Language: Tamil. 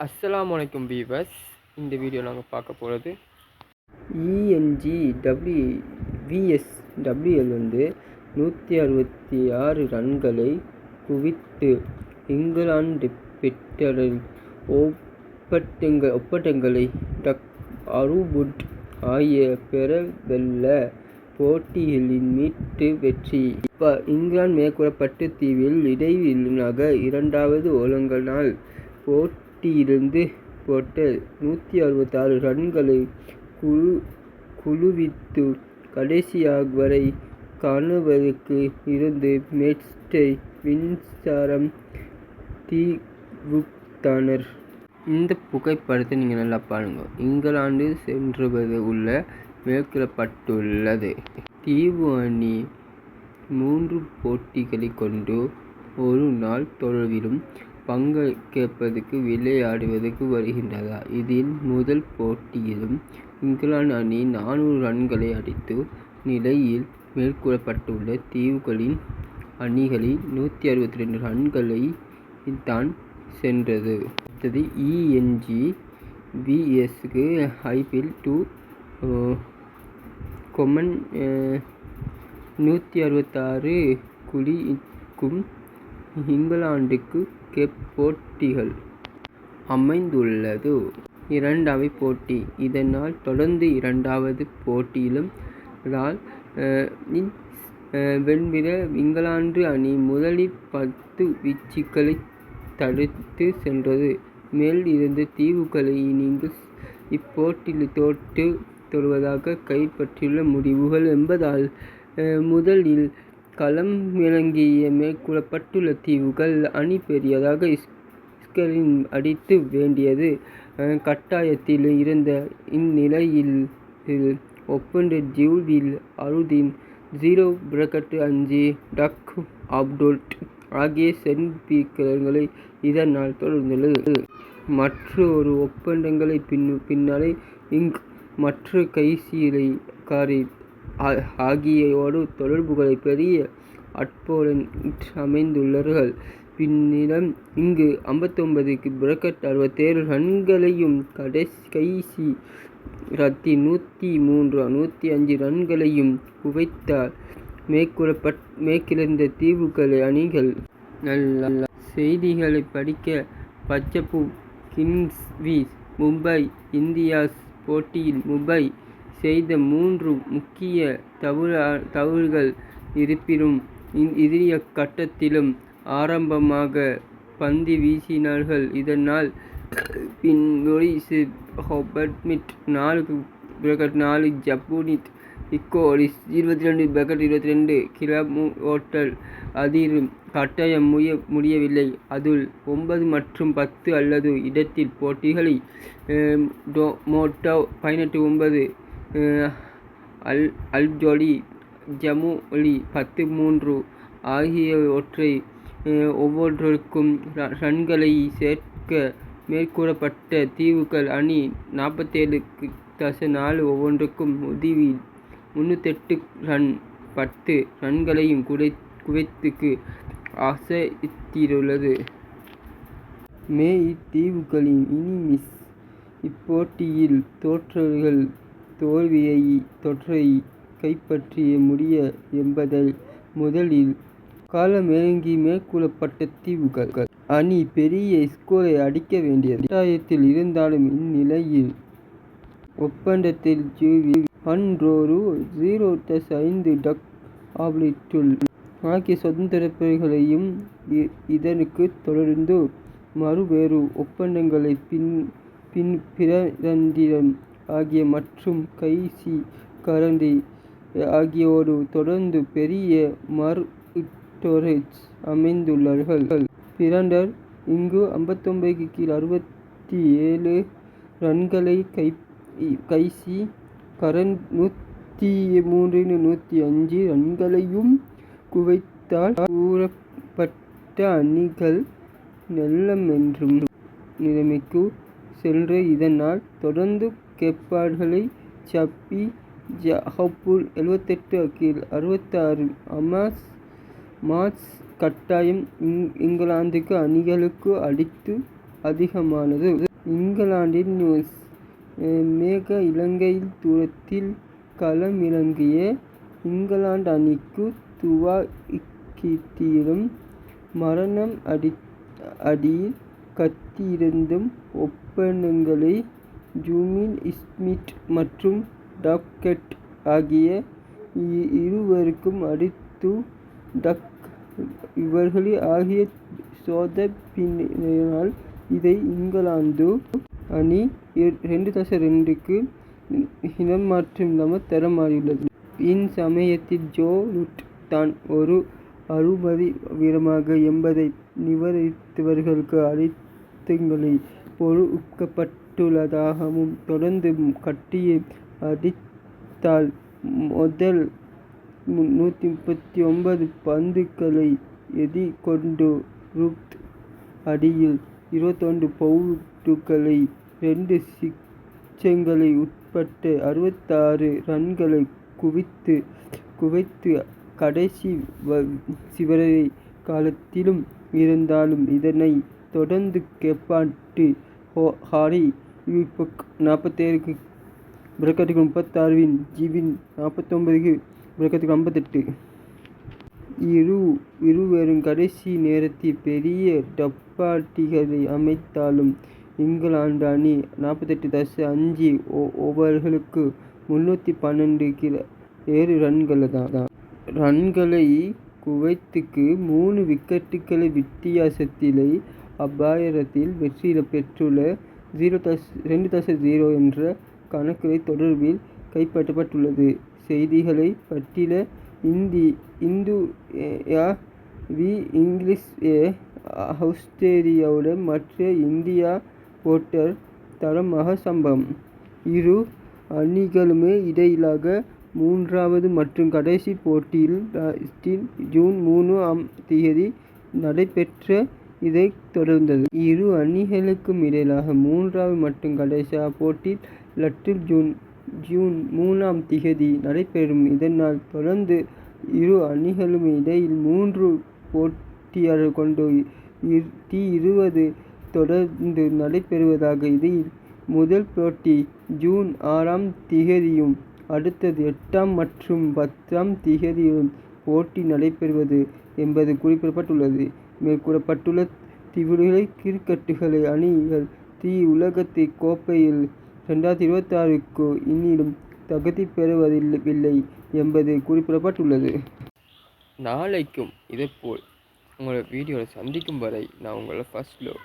அஸ்ஸலாமு அலைக்கும் வீவர்ஸ் இந்த வீடியோ நாங்கள் பார்க்க போகிறது இஎன்ஜி டபிள்யூ விஎஸ் டபிள்யூஎல் வந்து நூற்றி அறுபத்தி ஆறு ரன்களை குவித்து இங்கிலாந்து பெற்றரில் ஒப்பட்டங்கள் ஒப்பட்டங்களை டக் அருவுட் ஆகிய பெறவெல்ல போட்டிகளின் மீட்டு வெற்றி. இப்போ இங்கிலாந்து மேற்கூறப்பட்ட தீவில் இடையிலாக இரண்டாவது ஒழுங்கனால் போட்டியிலிருந்து போட்டு நூற்றி அறுபத்தாறு ரன்களை குழு குழுவித்து கடைசியாக வரை காணுவதற்கு இருந்து மேட்சை மின்சாரம் தீவுத்தானர் இந்த புகைப்படத்தை நீங்கள் நல்லா பாருங்க. இங்கிலாந்து சென்றுவது உள்ள மேற்கொள்ளப்பட்டுள்ளது. தீவு அணி மூன்று போட்டிகளை கொண்டு ஒரு நாள் தொடர்பிலும் பங்கேற்பதற்கு விளையாடுவதற்கு வருகின்றதா இதில் முதல் போட்டியிலும் இங்கிலாந்து அணி நானூறு ரன்களை அடித்து நிலையில் மேற்கூறப்பட்டுள்ள தீவுகளின் அணிகளில் நூற்றி அறுபத்தி ரெண்டு ரன்களை தான் சென்றது. அடுத்தது இஎன்ஜி விஎஸ்க்கு ஐபிஎல் டூ கொமன் நூற்றி அறுபத்தாறு குழிக்கும் இங்கிலாந்துக்கு கெப் போட்டிகள் அமைந்துள்ளது. இரண்டாவது போட்டி. இதனால் தொடர்ந்து இரண்டாவது போட்டியிலும் ரால் வெண்பிற இங்கிலாந்து அணி முதலில் பத்து வீச்சுக்களை தடுத்து சென்றது. மேல் இருந்த தீவுகளை இணைந்து இப்போட்டியில் தோற்று தொடுவதாக கைப்பற்றியுள்ள முடிவுகள் என்பதால் முதலில் களம் இறங்கிய மேற்கூறப்பட்டுள்ள தீவுகள் அணி பெரியதாக ஸ்கரின் அடித்து வேண்டியது. கட்டாயத்தில் இருந்த இந்நிலையில் ஒப்பந்த ஜூவில் அருதின் ஜீரோ பிரக்கெட் அஞ்சு டக் அப்டோல்ட் ஆகிய சென்பீக்கர்களை இதனால் தொடர்ந்துள்ளது. மற்றொரு ஒப்பந்தங்களை பின் பின்னாலே இங் மற்ற கைசீலை காரி ஆகியோடு தொடர்புகளை பெரிய அட்போலன் அமைந்துள்ளார்கள் பின்னிடம் இங்கு ஐம்பத்தொன்பதுக்கு பிரக்கெட் அறுபத்தேழு ரன்களையும் கடைசி கைசி ரத்தி நூற்றி மூன்று நூற்றி அஞ்சு ரன்களையும் குவைத்தார். மேற்கூறப்பட் மேற்கிழந்த தீவுகள் அணிகள் நல்ல செய்திகளை படிக்க பச்சப்பு கிங்ஸ்வீஸ் மும்பை இந்தியாஸ் போட்டியில் மும்பை செய்த மூன்று முக்கிய தவறு தவறுகள் இருப்பினும் இதய கட்டத்திலும் ஆரம்பமாக பந்து வீசினார்கள். இதனால் பின் லொரிஸ் ஹோபர்ட்மிட் நாலு பிரகட் நாலு ஜப்பூனிட் இக்கோலிஸ் இருபத்தி ரெண்டு பிரகட் இருபத்தி ரெண்டு கிளப் ஓட்டல் அதிரும் கட்டாயம் முடிய முடியவில்லை. அதில் ஒன்பது மற்றும் பத்து அல்லது இடத்தில் போட்டிகளை டோ மோட்டோ பதினெட்டு ஒன்பது அல் அல்ஜோலி ஜமு ஒலி பத்து மூன்று ஆகியவற்றை ஒவ்வொன்றிற்கும் ரன்களை சேர்க்க மேற்கூறப்பட்ட தீவுகள் அணி நாற்பத்தேழு தச நாலு ஒவ்வொன்றுக்கும் உதவி முன்னூற்றெட்டு ரன் பத்து ரன்களையும் குறை குவைத்துக்கு அசைத்தியுள்ளது மே இத்தீவுகளின் இனிமிஸ் இப்போட்டியில் தோற்றவர்கள் தோல்வியை தொற்றை கைப்பற்றிய முடிய என்பதை முதலில் களமிறங்கி மேற்கூறப்பட்ட தீவுகள். அணி பெரிய ஸ்கோரை அடிக்க வேண்டியது. கட்டாயத்தில் இருந்தாலும் இந்நிலையில் ஒப்பந்தத்தில் ஜூவி அன்றொரு ஜீரோ டஸ் ஐந்து டக் ஆப்லிட்டுள் ஆகிய சுதந்திரப்பைகளையும் இதனுக்கு தொடர்ந்து மறுவேறு ஒப்பந்தங்களை பின் பின் பிரதந்திரம் ஆகிய மற்றும் கைசி கரந்தி ஆகியோரு தொடர்ந்து பெரிய மர்டோரேஜ் அமைந்துள்ளார்கள். பிராண்டர் இங்கு ஐம்பத்தொன்பதுக்கு கீழ் அறுபத்தி ஏழு ரன்களை கை கைசி கரண் நூற்றி மூன்று நூற்றி அஞ்சு ரன்களையும் குவைத்தால் கூறப்பட்ட அணிகள் நெல்லமென்றும் நிலைமைக்கு சென்று இதனால் தொடர்ந்து கேட்பாடுகளை சப்பி ஜஹப்பூர் எழுபத்தெட்டு கீழ் அறுபத்தாறு அமாஸ் மார்ச் கட்டாயம் இங் இங்கிலாந்துக்கு அணிகளுக்கு அடித்து அதிகமானது. இங்கிலாந்தின் நியூஸ் மேக இலங்கையில் தூரத்தில் களமிறங்கிய இங்கிலாந்து அணிக்கு துவக்கத்திலும் மரணம் அடி அடியில் கத்தியிருந்தும் ஒப்பந்தங்களை ஜூமின் ஸ்மிட் மற்றும் டாக்கெட் ஆகிய இருவருக்கும் அடுத்து டக் இவர்கள் ஆகிய சோதப்பினால் இதை இங்கிலாந்து அணி ரெண்டு தச ரெண்டுக்கு மாற்றம் இல்லாமல் தரமாறியுள்ளது இச்சமயத்தில் ஜோ ரூட் தான் ஒரு அறுபது வீரமாக என்பதை நிவர்த்தித்தவர்களுக்கு அழுத்தங்களை கொடுக்கப்பட்டுள்ளதாகவும் தொடர்ந்து கட்டி அடித்தால் முதல் நூற்றி முப்பத்தி ஒன்பது பந்துகளை எதிர்கொண்டு ரூட் அடியில் இருபத்தொன்று பவுண்டுகளை ரெண்டு சிக்ஸர்கள் உட்பட அறுபத்தாறு ரன்களை குவித்து குவித்து கடைசி சிவரை காலத்திலும் இருந்தாலும் இதனை தொடர்ந்து கேப்டன் ஹாரி வில்பக் நாற்பத்தேழுக்கு பிரக்கத்துக்கு முப்பத்தாறுவின் ஜீவின் நாற்பத்தொம்பதுக்கு பிரக்கத்துக்கு ஐம்பத்தெட்டு. இரு இருவரும் கடைசி நேரத்தில் பெரிய டப்பாட்டிகளை அமைத்தாலும் இங்கிலாந்து அணி நாற்பத்தெட்டு தச அஞ்சு ஓவர்களுக்கு முந்நூற்றி பன்னெண்டு கிலோ ஏழு ரன்கள் தான் ரன்களை குவைத்துக்கு மூணு விக்கெட்டுகளை வித்தியாசத்திலே அபாயத்தில் வெற்றி பெற்றுள்ள ஜீரோ தச ரெண்டு தச ஜீரோ என்ற கணக்கு தொடர்பில் கைப்பற்றப்பட்டுள்ளது. செய்திகளை பட்டியல இந்தி இந்து வி இங்கிலீஷ் ஏ ஆஸ்திரேலியாவுடன் மற்ற இந்தியா போட்டர் தரமாக சம்பவம் இரு அணிகளுமே இடையிலாக மூன்றாவது மற்றும் கடைசி போட்டியில் ஜூன் மூணு ஆம் தேதி நடைபெற்ற இதைத் தொடர்ந்தது. இரு அணிகளுக்கும் இடையிலாக மூன்றாவது மற்றும் கடைசி போட்டி லட்டில் ஜூன் ஜூன் மூணாம் திகதி நடைபெறும். இதனால் தொடர்ந்து இரு அணிகளும் இடையில் மூன்று போட்டியாளர் கொண்ட டி இருபது தொடர்ந்து நடைபெறுவதாக இதில் முதல் போட்டி ஜூன் ஆறாம் திகதியும் அடுத்தது எட்டாம் மற்றும் பத்தாம் திகதியும் போட்டி நடைபெறுவது என்பது குறிப்பிடப்பட்டுள்ளது. மேற்கூறப்பட்டுள்ள தீவுகளை கிரிக்கெட்டுகளை அணிகள் தி உலகத்தை கோப்பையில் ரெண்டாயிரத்தி இருபத்தாறுக்கு இன்னும் தகுதி பெறுவதில்லை என்பது குறிப்பிடப்பட்டுள்ளது. நாளைக்கும் இதேபோல் உங்களை வீடியோவில் சந்திக்கும் வரை நான் உங்களை ஃபர்ஸ்ட் லவ்